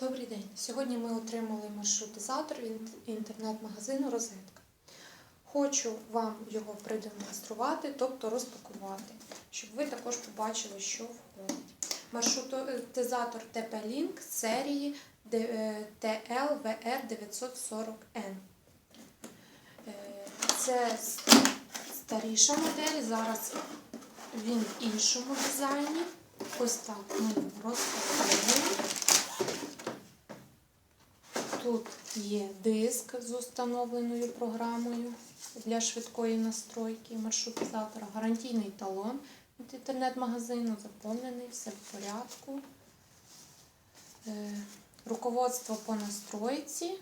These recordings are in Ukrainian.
Добрий день. Сьогодні ми отримали маршрутизатор від інтернет-магазину Розетка. Хочу вам його продемонструвати, тобто розпакувати, щоб ви також побачили, що входить. Маршрутизатор TP-Link серії TLVR940N. Е, Це старіша модель, зараз він в іншому дизайні. Ось так ми розпакуємо. Тут є диск з установленою програмою для швидкої настройки маршрутизатора, гарантійний талон від інтернет-магазину, заповнений, все в порядку. Е, Руководство по настройці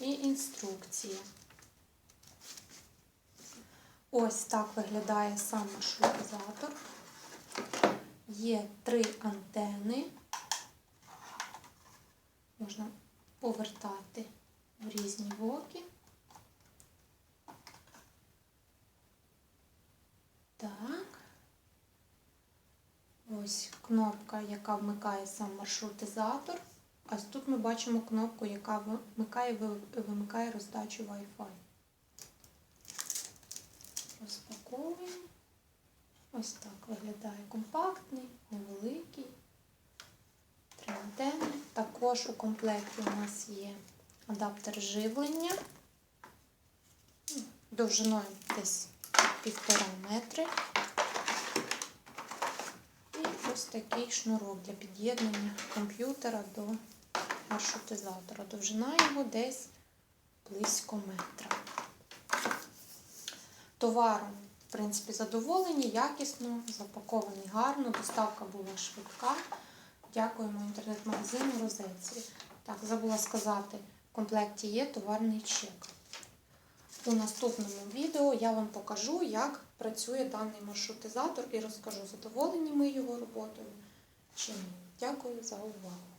і інструкція. Ось так виглядає сам маршрутизатор. Є три антени. Можна повертати в різні боки. Так. Ось кнопка, яка вмикає сам маршрутизатор. А тут ми бачимо кнопку, яка вмикає вимикає роздачу Wi-Fi. Розпаковуємо. Ось так виглядає компактний, невеликий. Три антени. Також у комплекті у нас є адаптер живлення довжиною десь півтора метри. І ось такий шнурок для під'єднання комп'ютера до маршрутизатора. Довжина його десь близько метра. Товаром, в принципі, задоволені, якісно, запакований гарно, доставка була швидка. Дякуємо інтернет-магазину Розетці. Так, забула сказати, в комплекті є товарний чек. У наступному відео я вам покажу, як працює даний маршрутизатор і розкажу, задоволені ми його роботою чи ні. Дякую за увагу.